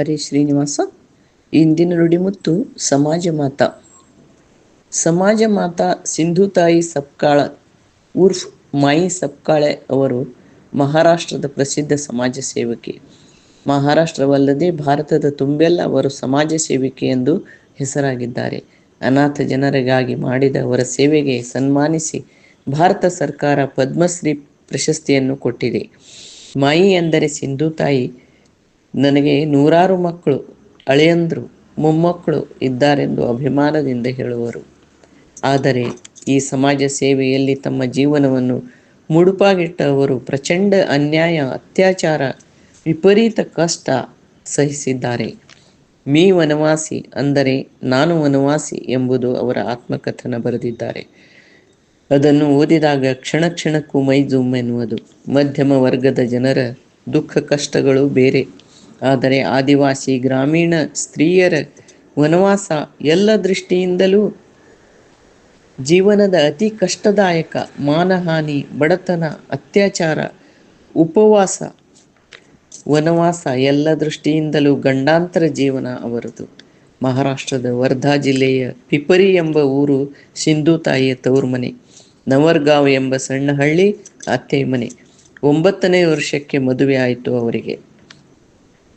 ಹರೇ ಶ್ರೀನಿವಾಸ, ಇಂದಿನ ನುಡಿಮುತ್ತು ಸಮಾಜ ಮಾತಾ. ಸಮಾಜ ಮಾತಾ ಸಿಂಧುತಾಯಿ ಸಪ್ಕಾಳ, ಉರ್ಫ್ ಮಾಯಿ ಸಪ್ಕಾಳೆ ಅವರು ಮಹಾರಾಷ್ಟ್ರದ ಪ್ರಸಿದ್ಧ ಸಮಾಜ ಸೇವಕಿ. ಮಹಾರಾಷ್ಟ್ರವಲ್ಲದೆ ಭಾರತದ ತುಂಬೆಲ್ಲ ಅವರು ಸಮಾಜ ಸೇವಿಕೆ ಎಂದು ಹೆಸರಾಗಿದ್ದಾರೆ. ಅನಾಥ ಜನರಿಗಾಗಿ ಮಾಡಿದ ಅವರ ಸೇವೆಗೆ ಸನ್ಮಾನಿಸಿ ಭಾರತ ಸರ್ಕಾರ ಪದ್ಮಶ್ರೀ ಪ್ರಶಸ್ತಿಯನ್ನು ಕೊಟ್ಟಿದೆ. ಮಾಯಿ ಎಂದರೆ ಸಿಂಧು ತಾಯಿ ನನಗೆ ನೂರಾರು ಮಕ್ಕಳು, ಅಳೆಯಂದ್ರು, ಮೊಮ್ಮಕ್ಕಳು ಇದ್ದಾರೆಂದು ಅಭಿಮಾನದಿಂದ ಹೇಳುವರು. ಆದರೆ ಈ ಸಮಾಜ ಸೇವೆಯಲ್ಲಿ ತಮ್ಮ ಜೀವನವನ್ನು ಮುಡುಪಾಗಿಟ್ಟವರು ಪ್ರಚಂಡ ಅನ್ಯಾಯ, ಅತ್ಯಾಚಾರ, ವಿಪರೀತ ಕಷ್ಟ ಸಹಿಸಿದ್ದಾರೆ. ಮೀ ವನವಾಸಿ ಅಂದರೆ ನಾನು ವನವಾಸಿ ಎಂಬುದು ಅವರ ಆತ್ಮಕಥನ ಬರೆದಿದ್ದಾರೆ. ಅದನ್ನು ಓದಿದಾಗ ಕ್ಷಣ ಕ್ಷಣಕ್ಕೂ ಮೈಜುಮ್ ಎನ್ನುವುದು ಮಧ್ಯಮ ವರ್ಗದ ಜನರ ದುಃಖ ಕಷ್ಟಗಳು ಬೇರೆ. ಆದರೆ ಆದಿವಾಸಿ ಗ್ರಾಮೀಣ ಸ್ತ್ರೀಯರ ವನವಾಸ ಎಲ್ಲ ದೃಷ್ಟಿಯಿಂದಲೂ ಜೀವನದ ಅತಿ ಕಷ್ಟದಾಯಕ ಮಾನಹಾನಿ, ಬಡತನ, ಅತ್ಯಾಚಾರ, ಉಪವಾಸ, ವನವಾಸ ಎಲ್ಲ ದೃಷ್ಟಿಯಿಂದಲೂ ಗಂಡಾಂತರ ಜೀವನ ಅವರದು. ಮಹಾರಾಷ್ಟ್ರದ ವರ್ಧಾ ಜಿಲ್ಲೆಯ ಪಿಪರಿ ಎಂಬ ಊರು ಸಿಂಧು ತಾಯಿಯ ತವರು ಮನೆ, ನವರ್ಗಾವ್ ಎಂಬ ಸಣ್ಣ ಹಳ್ಳಿ ಅತ್ತೆ ಮನೆ. ಒಂಬತ್ತನೇ ವರ್ಷಕ್ಕೆ ಮದುವೆ ಆಯಿತು ಅವರಿಗೆ.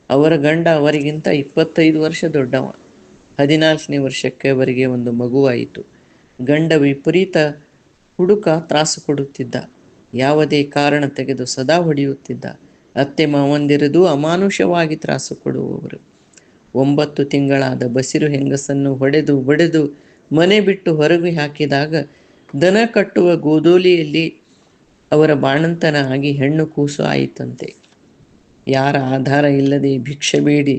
ಅವರ ಗಂಡ ಅವರಿಗಿಂತ ಇಪ್ಪತ್ತೈದು ವರ್ಷ ದೊಡ್ಡವ. ಹದಿನಾಲ್ಕನೇ ವರ್ಷಕ್ಕೆ ಅವರಿಗೆ ಒಂದು ಮಗುವಾಯಿತು. ಗಂಡ ವಿಪರೀತ ಹುಡುಕ ತ್ರಾಸು ಕೊಡುತ್ತಿದ್ದ. ಯಾವುದೇ ಕಾರಣ ತೆಗೆದು ಸದಾ ಹೊಡೆಯುತ್ತಿದ್ದ. ಅತ್ತೆ ಮಾವಂದಿರದು ಅಮಾನುಷವಾಗಿ ತ್ರಾಸು ಕೊಡುವವರು. ಒಂಬತ್ತು ತಿಂಗಳಾದ ಬಸಿರು ಹೆಂಗಸನ್ನು ಹೊಡೆದು ಬಡೆದು ಮನೆ ಬಿಟ್ಟು ಹೊರಗೆ ಹಾಕಿದಾಗ ದನ ಕಟ್ಟುವ ಗೋದೋಲಿಯಲ್ಲಿ ಅವರ ಬಾಣಂತನ ಆಗಿ ಹೆಣ್ಣು ಕೂಸು ಆಯಿತಂತೆ. ಯಾರ ಆಧಾರ ಇಲ್ಲದೆ ಭಿಕ್ಷೆ ಬೇಡಿ,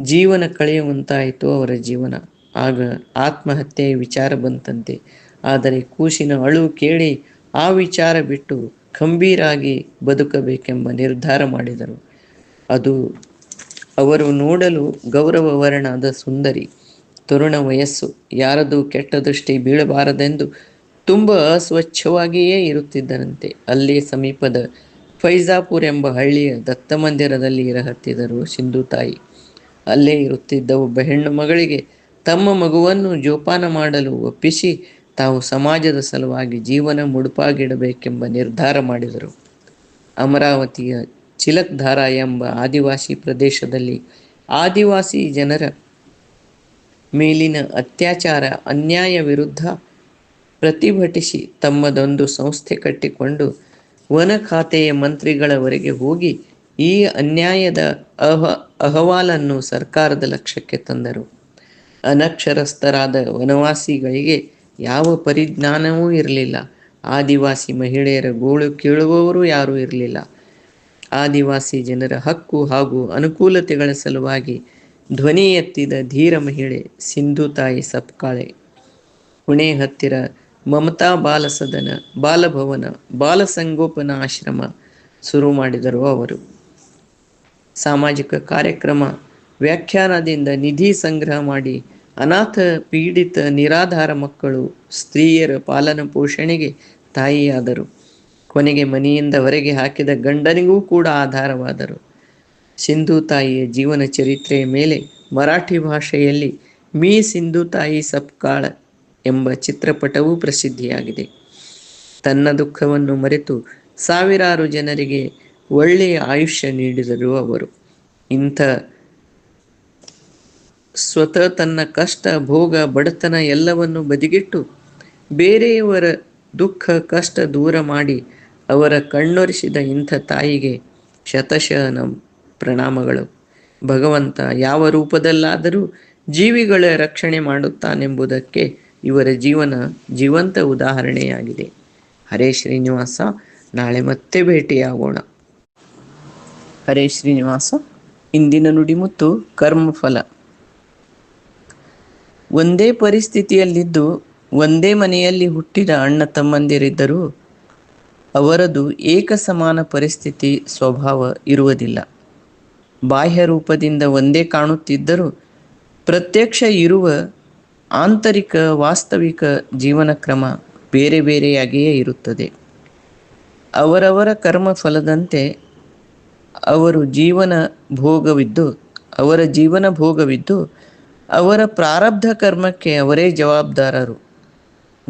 ಜೀವನ ಕಳೆಯುವಂತಾಯಿತು ಅವರ ಜೀವನ. ಆಗ ಆತ್ಮಹತ್ಯೆಯ ವಿಚಾರ ಬಂತಂತೆ. ಆದರೆ ಕೂಸಿನ ಅಳು ಕೇಳಿ ಆ ವಿಚಾರ ಬಿಟ್ಟು ಗಂಭೀರಾಗಿ ಬದುಕಬೇಕೆಂಬ ನಿರ್ಧಾರ ಮಾಡಿದರು. ಅದು ಅವರು ನೋಡಲು ಗೌರವ ವರ್ಣದ ಸುಂದರಿ, ತರುಣ ವಯಸ್ಸು. ಯಾರದು ಕೆಟ್ಟ ದೃಷ್ಟಿ ಬೀಳಬಾರದೆಂದು ತುಂಬ ಅಸ್ವಚ್ಛವಾಗಿಯೇ ಇರುತ್ತಿದ್ದರಂತೆ ಅಲ್ಲೇ ಸಮೀಪದ ಫೈಜಾಪುರ್ ಎಂಬ ಹಳ್ಳಿಯ ದತ್ತ ಮಂದಿರದಲ್ಲಿ ಇರಹತ್ತಿದರು ಸಿಂಧು ತಾಯಿ. ಅಲ್ಲೇ ಇರುತ್ತಿದ್ದ ಒಬ್ಬ ಹೆಣ್ಣು ಮಗಳಿಗೆ ತಮ್ಮ ಮಗುವನ್ನು ಜೋಪಾನ ಮಾಡಲು ಒಪ್ಪಿಸಿ ತಾವು ಸಮಾಜದ ಸಲುವಾಗಿ ಜೀವನ ಮುಡುಪಾಗಿಡಬೇಕೆಂಬ ನಿರ್ಧಾರ ಮಾಡಿದರು. ಅಮರಾವತಿಯ ಚಿಲಕ್ಧಾರ ಎಂಬ ಆದಿವಾಸಿ ಪ್ರದೇಶದಲ್ಲಿ ಆದಿವಾಸಿ ಜನರ ಮೇಲಿನ ಅತ್ಯಾಚಾರ, ಅನ್ಯಾಯ ವಿರುದ್ಧ ಪ್ರತಿಭಟಿಸಿ ತಮ್ಮದೊಂದು ಸಂಸ್ಥೆ ಕಟ್ಟಿಕೊಂಡು ವನ ಖಾತೆಯ ಮಂತ್ರಿಗಳವರೆಗೆ ಹೋಗಿ ಈ ಅನ್ಯಾಯದ ಅಹ, ಅಹವಾಲನ್ನು ಸರ್ಕಾರದ ಲಕ್ಷ್ಯಕ್ಕೆ ತಂದರು. ಅನಕ್ಷರಸ್ಥರಾದ ವನವಾಸಿಗಳಿಗೆ ಯಾವ ಪರಿಜ್ಞಾನವೂ ಇರಲಿಲ್ಲ. ಆದಿವಾಸಿ ಮಹಿಳೆಯರ ಗೋಳು ಕೇಳುವವರು ಯಾರೂ ಇರಲಿಲ್ಲ. ಆದಿವಾಸಿ ಜನರ ಹಕ್ಕು ಹಾಗೂ ಅನುಕೂಲತೆಗಳ ಸಲುವಾಗಿ ಧ್ವನಿ ಎತ್ತಿದ ಧೀರ ಮಹಿಳೆ ಸಿಂಧು ತಾಯಿ ಸಪ್ಕಾಳೆ ಪುಣೆ ಹತ್ತಿರ ಮಮತಾ ಬಾಲಸದನ ಬಾಲಭವನ ಬಾಲಸಂಗೋಪನ ಆಶ್ರಮ ಶುರು ಮಾಡಿದರು ಅವರು. ಸಾಮಾಜಿಕ ಕಾರ್ಯಕ್ರಮ, ವ್ಯಾಖ್ಯಾನದಿಂದ ನಿಧಿ ಸಂಗ್ರಹ ಮಾಡಿ ಅನಾಥ ಪೀಡಿತ ನಿರಾಧಾರ ಮಕ್ಕಳು, ಸ್ತ್ರೀಯರ ಪಾಲನ ಪೋಷಣೆಗೆ ತಾಯಿಯಾದರು. ಕೊನೆಗೆ ಮನೆಯಿಂದ ಹೊರಗೆ ಹಾಕಿದ ಗಂಡನಿಗೂ ಕೂಡ ಆಧಾರವಾದರು. ಸಿಂಧು ತಾಯಿಯ ಜೀವನ ಚರಿತ್ರೆಯ ಮೇಲೆ ಮರಾಠಿ ಭಾಷೆಯಲ್ಲಿ ಮೀ ಸಿಂಧು ತಾಯಿ ಸಪ್ಕಾಳ ಎಂಬ ಚಿತ್ರಪಟವೂ ಪ್ರಸಿದ್ಧಿಯಾಗಿದೆ. ತನ್ನ ದುಃಖವನ್ನು ಮರೆತು ಸಾವಿರಾರು ಜನರಿಗೆ ಒಳ್ಳೆಯ ಆಯುಷ್ಯ ನೀಡಿದರು ಅವರು. ಇಂಥ ಸ್ವತಃ ತನ್ನ ಕಷ್ಟ, ಭೋಗ, ಬಡತನ ಎಲ್ಲವನ್ನು ಬದಿಗಿಟ್ಟು ಬೇರೆಯವರ ದುಃಖ, ಕಷ್ಟ ದೂರ ಮಾಡಿ ಅವರ ಕಣ್ಣೊರೆಸಿದ ಇಂಥ ತಾಯಿಗೆ ಶತಶಃ ಪ್ರಣಾಮಗಳು. ಭಗವಂತ ಯಾವ ರೂಪದಲ್ಲಾದರೂ ಜೀವಿಗಳ ರಕ್ಷಣೆ ಮಾಡುತ್ತಾನೆಂಬುದಕ್ಕೆ ಇವರ ಜೀವನ ಜೀವಂತ ಉದಾಹರಣೆಯಾಗಿದೆ. ಹರೇ ಶ್ರೀನಿವಾಸ, ನಾಳೆ ಮತ್ತೆ ಭೇಟಿಯಾಗೋಣ. ಹರೇ ಶ್ರೀನಿವಾಸ, ಇಂದಿನ ನುಡಿಮುತ್ತು ಕರ್ಮಫಲ. ಒಂದೇ ಪರಿಸ್ಥಿತಿಯಲ್ಲಿದ್ದು ಒಂದೇ ಮನೆಯಲ್ಲಿ ಹುಟ್ಟಿದ ಅಣ್ಣ ತಮ್ಮಂದಿರಿದ್ದರೂ ಅವರದು ಏಕ ಸಮಾನ ಪರಿಸ್ಥಿತಿ ಸ್ವಭಾವ ಇರುವುದಿಲ್ಲ. ಬಾಹ್ಯ ರೂಪದಿಂದ ಒಂದೇ ಕಾಣುತ್ತಿದ್ದರೂ ಪ್ರತ್ಯಕ್ಷ ಇರುವ ಆಂತರಿಕ ವಾಸ್ತವಿಕ ಜೀವನ ಕ್ರಮ ಬೇರೆ ಬೇರೆಯಾಗಿಯೇ ಇರುತ್ತದೆ. ಅವರವರ ಕರ್ಮ ಫಲದಂತೆ ಅವರು ಜೀವನ ಭೋಗವಿದ್ದು, ಅವರ ಜೀವನ ಭೋಗವಿದ್ದು, ಅವರ ಪ್ರಾರಬ್ಧ ಕರ್ಮಕ್ಕೆ ಅವರೇ ಜವಾಬ್ದಾರರು.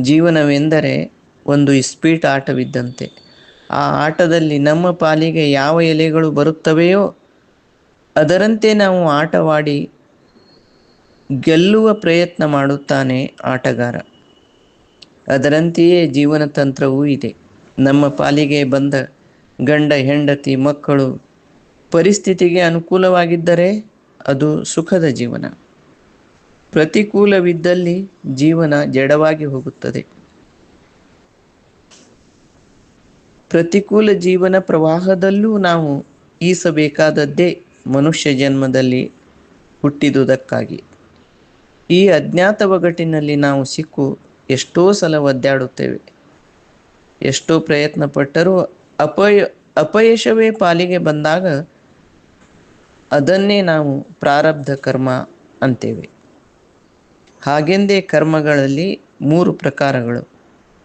ಜೀವನವೆಂದರೆ ಒಂದು ಇಸ್ಪೀಟ್ ಆಟವಿದ್ದಂತೆ. ಆ ಆಟದಲ್ಲಿ ನಮ್ಮ ಪಾಲಿಗೆ ಯಾವ ಎಲೆಗಳು ಬರುತ್ತವೆಯೋ ಅದರಂತೆ ನಾವು ಆಟವಾಡಿ ಗೆಲ್ಲುವ ಪ್ರಯತ್ನ ಮಾಡುತ್ತಾನೆ ಆಟಗಾರ. ಅದರಂತೆಯೇ ಜೀವನ ತಂತ್ರವೂ ಇದೆ. ನಮ್ಮ ಪಾಲಿಗೆ ಬಂದ ಗಂಡ, ಹೆಂಡತಿ, ಮಕ್ಕಳು ಪರಿಸ್ಥಿತಿಗೆ ಅನುಕೂಲವಾಗಿದ್ದರೆ ಅದು ಸುಖದ ಜೀವನ. ಪ್ರತಿಕೂಲವಿದ್ದಲ್ಲಿ ಜೀವನ ಜಡವಾಗಿ ಹೋಗುತ್ತದೆ. ಪ್ರತಿಕೂಲ ಜೀವನ ಪ್ರವಾಹದಲ್ಲೂ ನಾವು ಈಸಬೇಕಾದದ್ದೇ ಮನುಷ್ಯ ಜನ್ಮದಲ್ಲಿ ಹುಟ್ಟಿದುದಕ್ಕಾಗಿ. ಈ ಅಜ್ಞಾತ ಒಗಟಿನಲ್ಲಿ ನಾವು ಸಿಕ್ಕು ಎಷ್ಟೋ ಸಲ ಒದ್ದಾಡುತ್ತೇವೆ. ಎಷ್ಟೋ ಪ್ರಯತ್ನ ಪಟ್ಟರೂ ಅಪಯ, ಅಪಯಶವೇ ಪಾಲಿಗೆ ಬಂದಾಗ ಅದನ್ನೇ ನಾವು ಪ್ರಾರಬ್ಧ ಕರ್ಮ ಅಂತೇವೆ. ಹಾಗೆಂದೇ ಕರ್ಮಗಳಲ್ಲಿ ಮೂರು ಪ್ರಕಾರಗಳು.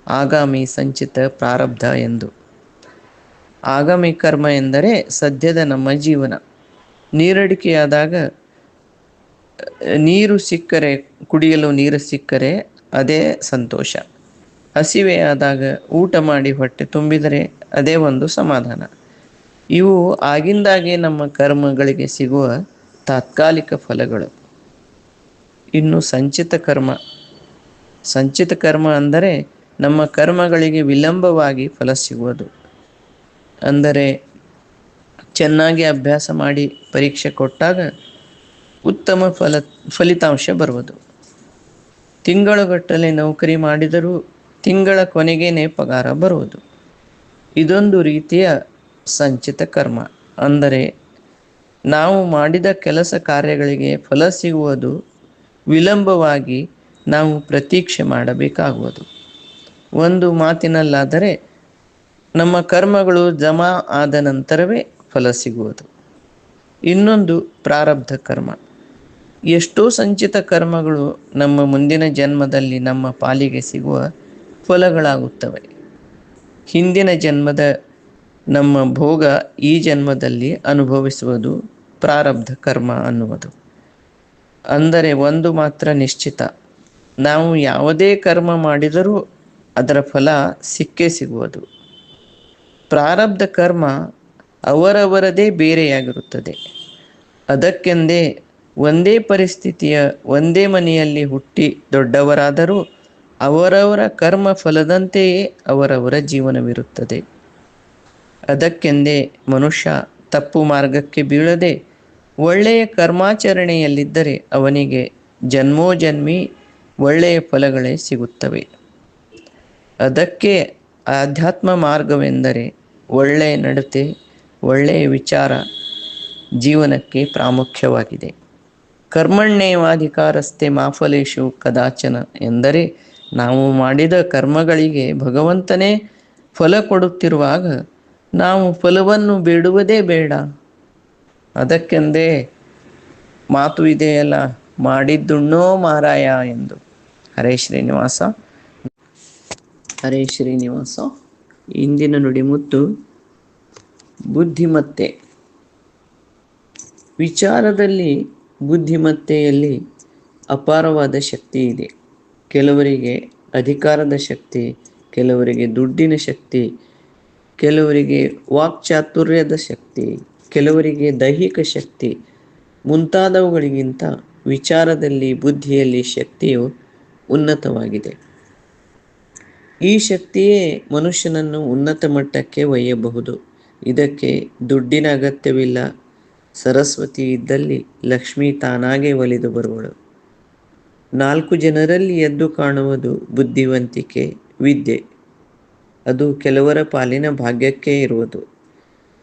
ಆಗಾಮಿ ಸಂಚಿತ ಪ್ರಾರಬ್ಧ ಎಂದು. ಆಗಾಮಿ ಕರ್ಮ ಎಂದರೆ ಸದ್ಯದ ನಮ್ಮ ಜೀವನ. ನೀರಡಿಕೆಯಾದಾಗ ನೀರು ಸಿಕ್ಕರೆ, ಕುಡಿಯಲು ನೀರು ಸಿಕ್ಕರೆ ಅದೇ ಸಂತೋಷ. ಹಸಿವೆಯಾದಾಗ ಊಟ ಮಾಡಿ ಹೊಟ್ಟೆ ತುಂಬಿದರೆ ಅದೇ ಒಂದು ಸಮಾಧಾನ. ಇವು ಆಗಿಂದಾಗೆ ನಮ್ಮ ಕರ್ಮಗಳಿಗೆ ಸಿಗುವ ತಾತ್ಕಾಲಿಕ ಫಲಗಳು. ಇನ್ನು ಸಂಚಿತ ಕರ್ಮ. ಸಂಚಿತ ಕರ್ಮ ಅಂದರೆ ನಮ್ಮ ಕರ್ಮಗಳಿಗೆ ವಿಳಂಬವಾಗಿ ಫಲ ಸಿಗುವುದು. ಅಂದರೆ ಚೆನ್ನಾಗಿ ಅಭ್ಯಾಸ ಮಾಡಿ ಪರೀಕ್ಷೆ ಕೊಟ್ಟಾಗ ಉತ್ತಮ ಫಲ, ಫಲಿತಾಂಶ ಬರುವುದು. ತಿಂಗಳುಗಟ್ಟಲೆ ನೌಕರಿ ಮಾಡಿದರೂ ತಿಂಗಳ ಕೊನೆಗೇನೆ ಪಗಾರ ಬರುವುದು. ಇದೊಂದು ರೀತಿಯ ಸಂಚಿತ ಕರ್ಮ. ಅಂದರೆ, ನಾವು ಮಾಡಿದ ಕೆಲಸ ಕಾರ್ಯಗಳಿಗೆ ಫಲ ಸಿಗುವುದು, ವಿಳಂಬವಾಗಿ ನಾವು ಪ್ರತೀಕ್ಷೆ ಮಾಡಬೇಕಾಗುವುದು. ಒಂದು ಮಾತಿನಲ್ಲಾದರೆ, ನಮ್ಮ ಕರ್ಮಗಳು ಜಮಾ ಆದ ನಂತರವೇ ಫಲ ಸಿಗುವುದು. ಇನ್ನೊಂದು ಪ್ರಾರಬ್ಧ ಕರ್ಮ. ಎಷ್ಟೋ ಸಂಚಿತ ಕರ್ಮಗಳು ನಮ್ಮ ಮುಂದಿನ ಜನ್ಮದಲ್ಲಿ ನಮ್ಮ ಪಾಲಿಗೆ ಸಿಗುವ ಫಲಗಳಾಗುತ್ತವೆ. ಹಿಂದಿನ ಜನ್ಮದ ನಮ್ಮ ಭೋಗ ಈ ಜನ್ಮದಲ್ಲಿ ಅನುಭವಿಸುವುದು ಪ್ರಾರಬ್ಧ ಕರ್ಮ ಅನ್ನುವುದು. ಅಂದರೆ ಒಂದು ಮಾತ್ರ ನಿಶ್ಚಿತ. ನಾವು ಯಾವುದೇ ಕರ್ಮ ಮಾಡಿದರೂ ಅದರ ಫಲ ಸಿಕ್ಕೇ ಸಿಗುವುದು. ಪ್ರಾರಬ್ಧ ಕರ್ಮ ಅವರವರದೇ ಬೇರೆಯಾಗಿರುತ್ತದೆ. ಅದಕ್ಕೆಂದೇ ಒಂದೇ ಪರಿಸ್ಥಿತಿಯ ಒಂದೇ ಮನೆಯಲ್ಲಿ ಹುಟ್ಟಿ ದೊಡ್ಡವರಾದರೂ ಅವರವರ ಕರ್ಮ ಫಲದಂತೆಯೇ ಅವರವರ ಜೀವನವಿರುತ್ತದೆ. ಅದಕ್ಕೆಂದೇ ಮನುಷ್ಯ ತಪ್ಪು ಮಾರ್ಗಕ್ಕೆ ಬೀಳದೆ ಒಳ್ಳೆಯ ಕರ್ಮಾಚರಣೆಯಲ್ಲಿದ್ದರೆ ಅವನಿಗೆ ಜನ್ಮೋಜನ್ಮಿ ಒಳ್ಳೆಯ ಫಲಗಳೇ ಸಿಗುತ್ತವೆ. ಅದಕ್ಕೆ ಆಧ್ಯಾತ್ಮ ಮಾರ್ಗವೆಂದರೆ ಒಳ್ಳೆಯ ನಡತೆ, ಒಳ್ಳೆಯ ವಿಚಾರ ಜೀವನಕ್ಕೆ ಪ್ರಾಮುಖ್ಯವಾಗಿದೆ. ಕರ್ಮಣ್ಯೇವಾಧಿಕಾರಸ್ಥೆ ಮಾಫಲೇಶು ಕದಾಚನ ಎಂದರೆ ನಾವು ಮಾಡಿದ ಕರ್ಮಗಳಿಗೆ ಭಗವಂತನೇ ಫಲ ಕೊಡುತ್ತಿರುವಾಗ ನಾವು ಫಲವನ್ನು ಬೇಡುವುದೇ ಬೇಡ. ಅದಕ್ಕೆಂದೇ ಮಾತು ಇದೆಯಲ್ಲ, ಮಾಡಿದ್ದುಣ್ಣೋ ಮಾರಾಯ ಎಂದು. ಹರೇ ಶ್ರೀನಿವಾಸ. ಹರೇ ಶ್ರೀನಿವಾಸ. ಇಂದಿನ ನುಡಿಮುತ್ತು ಬುದ್ಧಿಮತ್ತೆ. ವಿಚಾರದಲ್ಲಿ ಬುದ್ಧಿಮತ್ತೆಯಲ್ಲಿ ಅಪಾರವಾದ ಶಕ್ತಿ ಇದೆ. ಕೆಲವರಿಗೆ ಅಧಿಕಾರದ ಶಕ್ತಿ, ಕೆಲವರಿಗೆ ದುಡ್ಡಿನ ಶಕ್ತಿ, ಕೆಲವರಿಗೆ ವಾಕ್ಚಾತುರ್ಯದ ಶಕ್ತಿ, ಕೆಲವರಿಗೆ ದೈಹಿಕ ಶಕ್ತಿ ಮುಂತಾದವುಗಳಿಗಿಂತ ವಿಚಾರದಲ್ಲಿ, ಬುದ್ಧಿಯಲ್ಲಿ ಶಕ್ತಿಯು ಉನ್ನತವಾಗಿದೆ. ಈ ಶಕ್ತಿಯೇ ಮನುಷ್ಯನನ್ನು ಉನ್ನತ ಮಟ್ಟಕ್ಕೆ ಒಯ್ಯಬಹುದು. ಇದಕ್ಕೆ ದುಡ್ಡಿನ ಅಗತ್ಯವಿಲ್ಲ ಸರಸ್ವತಿ ಇದ್ದಲ್ಲಿ ಲಕ್ಷ್ಮಿ ತಾನಾಗೆ ಒಲಿದು ಬರುವಳು. ನಾಲ್ಕು ಜನರಲ್ಲಿ ಎದ್ದು ಕಾಣುವುದು ಬುದ್ಧಿವಂತಿಕೆ, ವಿದ್ಯೆ. ಅದು ಕೆಲವರ ಪಾಲಿನ ಭಾಗ್ಯಕ್ಕೆ ಇರುವುದು.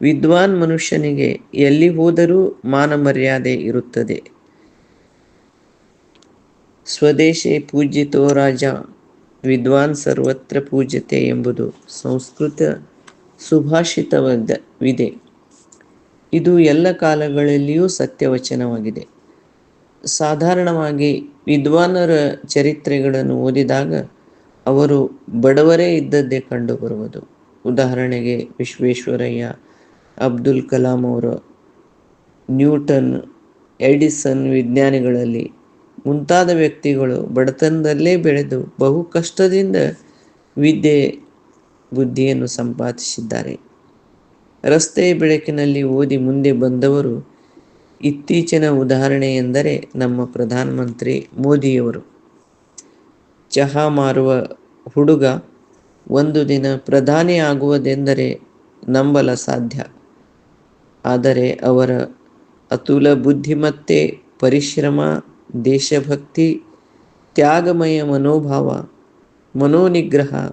ವಿದ್ವಾನ್ ಮನುಷ್ಯನಿಗೆ ಎಲ್ಲಿ ಹೋದರೂ ಮಾನ ಮರ್ಯಾದೆ ಇರುತ್ತದೆ. ಸ್ವದೇಶೇ ಪೂಜಿತೋ ರಾಜ, ವಿದ್ವಾನ್ ಸರ್ವತ್ರ ಪೂಜ್ಯತೆ ಎಂಬುದು ಸಂಸ್ಕೃತ ಸುಭಾಷಿತವಿದೆ ಇದು ಎಲ್ಲ ಕಾಲಗಳಲ್ಲಿಯೂ ಸತ್ಯವಚನವಾಗಿದೆ. ಸಾಧಾರಣವಾಗಿ ವಿದ್ವಾನರ ಚರಿತ್ರೆಗಳನ್ನು ಓದಿದಾಗ ಅವರು ಬಡವರೇ ಇದ್ದದ್ದೇ ಕಂಡುಬರುವುದು. ಉದಾಹರಣೆಗೆ ವಿಶ್ವೇಶ್ವರಯ್ಯ, ಅಬ್ದುಲ್ ಕಲಾಂ ಅವರು, ನ್ಯೂಟನ್, ಎಡಿಸನ್ ವಿಜ್ಞಾನಿಗಳಲ್ಲಿ ಮುಂತಾದ ವ್ಯಕ್ತಿಗಳು ಬಡತನದಲ್ಲೇ ಬೆಳೆದು ಬಹು ಕಷ್ಟದಿಂದ ವಿದ್ಯೆ, ಬುದ್ಧಿಯನ್ನು ಸಂಪಾದಿಸಿದ್ದಾರೆ. ರಸ್ತೆಯ ಬೆಳಕಿನಲ್ಲಿ ಓದಿ ಮುಂದೆ ಬಂದವರು ಇತ್ತೀಚಿನ ಉದಾಹರಣೆ ಎಂದರೆ ನಮ್ಮ ಪ್ರಧಾನಮಂತ್ರಿ ಮೋದಿಯವರು. ಚಹಾ ಮಾರುವ ಹುಡುಗ ಒಂದು ದಿನ ಪ್ರಧಾನಿ ಆಗುವುದೆಂದರೆ ನಂಬಲ ಸಾಧ್ಯ. ಆದರೆ ಅವರ ಅತುಲ ಬುದ್ಧಿಮತ್ತೆ ಪರಿಶ್ರಮ, ದೇಶಭಕ್ತಿ, ತ್ಯಾಗಮಯ ಮನೋಭಾವ, ಮನೋನಿಗ್ರಹ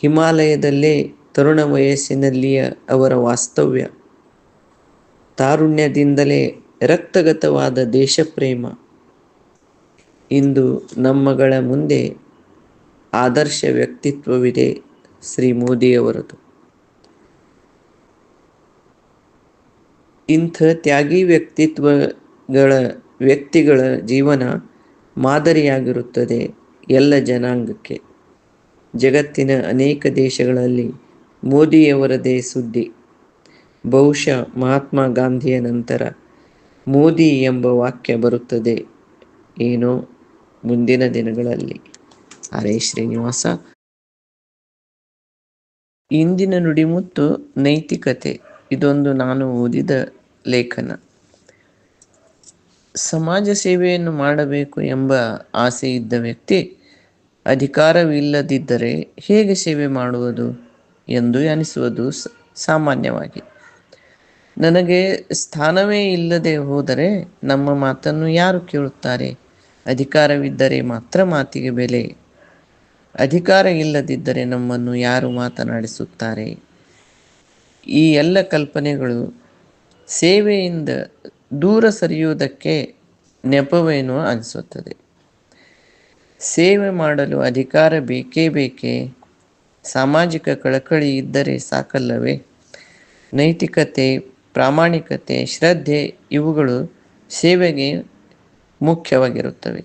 ಹಿಮಾಲಯದಲ್ಲೇ ತರುಣ ವಯಸ್ಸಿನಲ್ಲಿಯ ಅವರ ವಾಸ್ತವ್ಯ. ತಾರುಣ್ಯದಿಂದಲೇ ರಕ್ತಗತವಾದ ದೇಶಪ್ರೇಮ. ಇಂದು ನಮ್ಮಗಳ ಮುಂದೆ ಆದರ್ಶ ವ್ಯಕ್ತಿತ್ವವಿದೆ ಶ್ರೀ ಮೋದಿಯವರದು. ಇಂಥ ತ್ಯಾಗಿ ವ್ಯಕ್ತಿತ್ವಗಳ ವ್ಯಕ್ತಿಗಳ ಜೀವನ ಮಾದರಿಯಾಗಿರುತ್ತದೆ ಎಲ್ಲ ಜನಾಂಗಕ್ಕೆ. ಜಗತ್ತಿನ ಅನೇಕ ದೇಶಗಳಲ್ಲಿ ಮೋದಿಯವರದೇ ಸುದ್ದಿ. ಬಹುಶಃ ಮಹಾತ್ಮ ಗಾಂಧಿಯ ನಂತರ ಮೋದಿ ಎಂಬ ವಾಕ್ಯ ಬರುತ್ತದೆ ಏನೋ ಮುಂದಿನ ದಿನಗಳಲ್ಲಿ. ಅರೆ ಶ್ರೀನಿವಾಸ. ಇಂದಿನ ನುಡಿಮುತ್ತು ನೈತಿಕತೆ. ಇದೊಂದು ನಾನು ಓದಿದ ಲೇಖನ. ಸಮಾಜ ಸೇವೆಯನ್ನು ಮಾಡಬೇಕು ಎಂಬ ಆಸೆ ಇದ್ದ ವ್ಯಕ್ತಿ ಅಧಿಕಾರವಿಲ್ಲದಿದ್ದರೆ ಹೇಗೆ ಸೇವೆ ಮಾಡುವುದು? ಎಂದು ಅನಿಸುವುದು ಸಾಮಾನ್ಯವಾಗಿ. ನನಗೆ ಸ್ಥಾನವೇ ಇಲ್ಲದೆ ಹೋದರೆ ನಮ್ಮ ಮಾತನ್ನು ಯಾರು ಕೇಳುತ್ತಾರೆ? ಅಧಿಕಾರವಿದ್ದರೆ ಮಾತ್ರ ಮಾತಿಗೆ ಬೆಲೆ. ಅಧಿಕಾರ ಇಲ್ಲದಿದ್ದರೆ ನಮ್ಮನ್ನು ಯಾರು ಮಾತನಾಡಿಸುತ್ತಾರೆ? ಈ ಎಲ್ಲ ಕಲ್ಪನೆಗಳು ಸೇವೆಯಿಂದ ದೂರ ಸರಿಯುವುದಕ್ಕೆ ನೆಪವೇನೋ ಅನಿಸುತ್ತದೆ. ಸೇವೆ ಮಾಡಲು ಅಧಿಕಾರ ಬೇಕೇ ಬೇಕೇ ಸಾಮಾಜಿಕ ಕಳಕಳಿ ಇದ್ದರೆ ಸಾಕಲ್ಲವೇ? ನೈತಿಕತೆ, ಪ್ರಾಮಾಣಿಕತೆ, ಶ್ರದ್ಧೆ ಇವುಗಳು ಸೇವೆಗೆ ಮುಖ್ಯವಾಗಿರುತ್ತವೆ.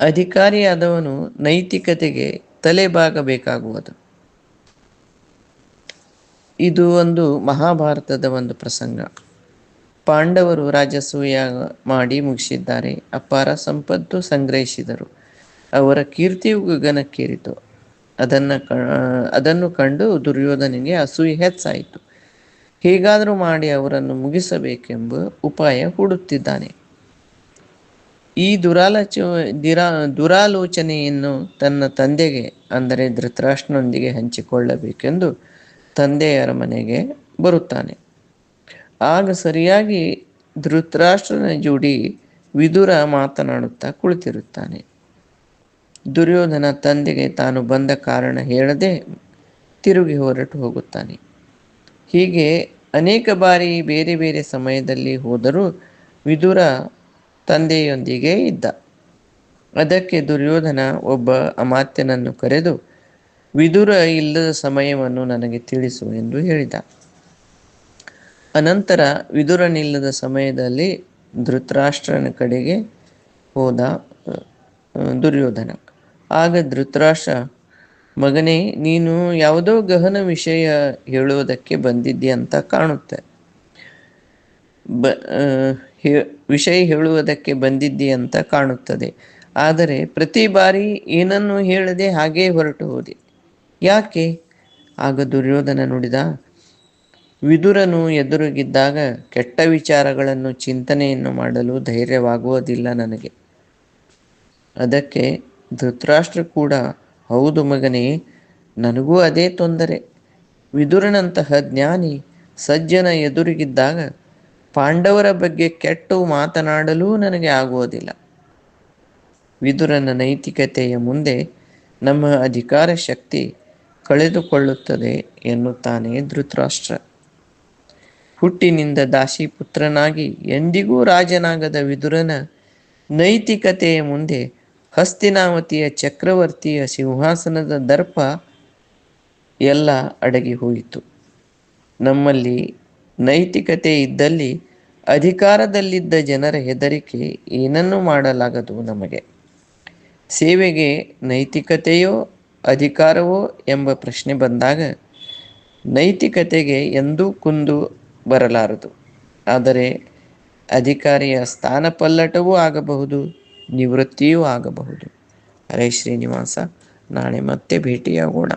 ಅಧಿಕಾರಿಯಾದವನು ನೈತಿಕತೆಗೆ ತಲೆಬಾಗಬೇಕಾಗುವುದು. ಇದು ಒಂದು ಮಹಾಭಾರತದ ಒಂದು ಪ್ರಸಂಗ. ಪಾಂಡವರು ರಾಜಸೂಯ ಮಾಡಿ ಮುಗಿಸಿದ್ದಾರೆ. ಅಪಾರ ಸಂಪತ್ತು ಸಂಗ್ರಹಿಸಿದರು. ಅವರ ಕೀರ್ತಿಯು ಗಗನಕ್ಕೇರಿತು ಅದನ್ನು ಅದನ್ನು ಕಂಡು ದುರ್ಯೋಧನಿಗೆ ಅಸೂಯಿ ಹೆಚ್ಚಾಯಿತು. ಹೇಗಾದರೂ ಮಾಡಿ ಅವರನ್ನು ಮುಗಿಸಬೇಕೆಂಬ ಉಪಾಯ ಹೂಡುತ್ತಿದ್ದಾನೆ. ಈ ದುರಾಲೋಚ, ದಿರಾ, ದುರಾಲೋಚನೆಯನ್ನು ತನ್ನ ತಂದೆಗೆ, ಅಂದರೆ ಧೃತರಾಷ್ಟ್ರನೊಂದಿಗೆ ಹಂಚಿಕೊಳ್ಳಬೇಕೆಂದು ತಂದೆಯರ ಮನೆಗೆ ಬರುತ್ತಾನೆ. ಆಗ ಸರಿಯಾಗಿ ಧೃತರಾಷ್ಟ್ರನ ಜೋಡಿ ವಿದುರ ಮಾತನಾಡುತ್ತಾ ಕುಳಿತಿರುತ್ತಾನೆ. ದುರ್ಯೋಧನ ತಂದೆಗೆ ತಾನು ಬಂದ ಕಾರಣ ಹೇಳದೆ ತಿರುಗಿ ಹೊರಟು ಹೋಗುತ್ತಾನೆ. ಹೀಗೆ ಅನೇಕ ಬಾರಿ ಬೇರೆ ಬೇರೆ ಸಮಯದಲ್ಲಿ ಹೋದರೂ ವಿದುರ ತಂದೆಯೊಂದಿಗೆ ಇದ್ದ. ಅದಕ್ಕೆ ದುರ್ಯೋಧನ ಒಬ್ಬ ಅಮಾತ್ಯನನ್ನು ಕರೆದು, ವಿದುರ ಇಲ್ಲದ ಸಮಯವನ್ನು ನನಗೆ ತಿಳಿಸು ಎಂದು ಹೇಳಿದ. ಅನಂತರ ವಿದುರನಿಲ್ಲದ ಸಮಯದಲ್ಲಿ ಧೃತರಾಷ್ಟ್ರನ ಕಡೆಗೆ ಹೋದ ದುರ್ಯೋಧನ. ಆಗ ಧೃತರಾಷ್ಟ್ರ, ಮಗನೇ, ನೀನು ಯಾವುದೋ ಗಹನ ವಿಷಯ ಹೇಳುವುದಕ್ಕೆ ಬಂದಿದ್ದೆ ಅಂತ ಕಾಣುತ್ತೆ. ಬ ವಿಷಯ ಹೇಳುವುದಕ್ಕೆ ಬಂದಿದ್ದೆ ಅಂತ ಕಾಣುತ್ತದೆ. ಆದರೆ ಪ್ರತಿ ಬಾರಿ ಏನನ್ನು ಹೇಳದೆ ಹಾಗೇ ಹೊರಟು ಹೋದೆ. ಯಾಕೆ? ಆಗ ದುರ್ಯೋಧನ ನುಡಿದ, ವಿದುರನು ಎದುರುಗಿದ್ದಾಗ ಕೆಟ್ಟ ವಿಚಾರಗಳನ್ನು ಚಿಂತನೆಯನ್ನು ಮಾಡಲು ಧೈರ್ಯವಾಗುವುದಿಲ್ಲ ನನಗೆ. ಅದಕ್ಕೆ ಧೃತರಾಷ್ಟ್ರ ಕೂಡ, ಹೌದು ಮಗನೇ, ನನಗೂ ಅದೇ ತೊಂದರೆ. ವಿದುರನಂತಹ ಜ್ಞಾನಿ, ಸಜ್ಜನ ಎದುರಿಗಿದ್ದಾಗ ಪಾಂಡವರ ಬಗ್ಗೆ ಕೆಟ್ಟು ಮಾತನಾಡಲೂ ನನಗೆ ಆಗುವುದಿಲ್ಲ. ವಿದುರನ ನೈತಿಕತೆಯ ಮುಂದೆ ನಮ್ಮ ಅಧಿಕಾರ ಶಕ್ತಿ ಕಳೆದುಕೊಳ್ಳುತ್ತದೆ ಎನ್ನುತ್ತಾನೆ ಧೃತರಾಷ್ಟ್ರ. ಹುಟ್ಟಿನಿಂದ ದಾಸಿ ಪುತ್ರನಾಗಿ ಎಂದಿಗೂ ರಾಜನಾಗದ ವಿದುರನ ನೈತಿಕತೆಯ ಮುಂದೆ ಹಸ್ತಿನಾವತಿಯ ಚಕ್ರವರ್ತಿಯ ಸಿಂಹಾಸನದ ದರ್ಪ ಎಲ್ಲ ಅಡಗಿ ಹೋಯಿತು. ನಮ್ಮಲ್ಲಿ ನೈತಿಕತೆ ಇದ್ದಲ್ಲಿ ಅಧಿಕಾರದಲ್ಲಿದ್ದ ಜನರ ಹೆದರಿಕೆ ಏನನ್ನೂ ಮಾಡಲಾಗದು ನಮಗೆ. ಸೇವೆಗೆ ನೈತಿಕತೆಯೋ ಅಧಿಕಾರವೋ ಎಂಬ ಪ್ರಶ್ನೆ ಬಂದಾಗ ನೈತಿಕತೆಗೆ ಎಂದೂ ಕುಂದು ಬರಲಾರದು. ಆದರೆ ಅಧಿಕಾರಿಯ ಸ್ಥಾನಪಲ್ಲಟವೂ ಆಗಬಹುದು. ನಿವೃತ್ತಿಯೂ ಆಗಬಹುದು. ಹರೇ ಶ್ರೀನಿವಾಸ ನಾಳೆ ಮತ್ತೆ ಭೇಟಿಯಾಗೋಣ.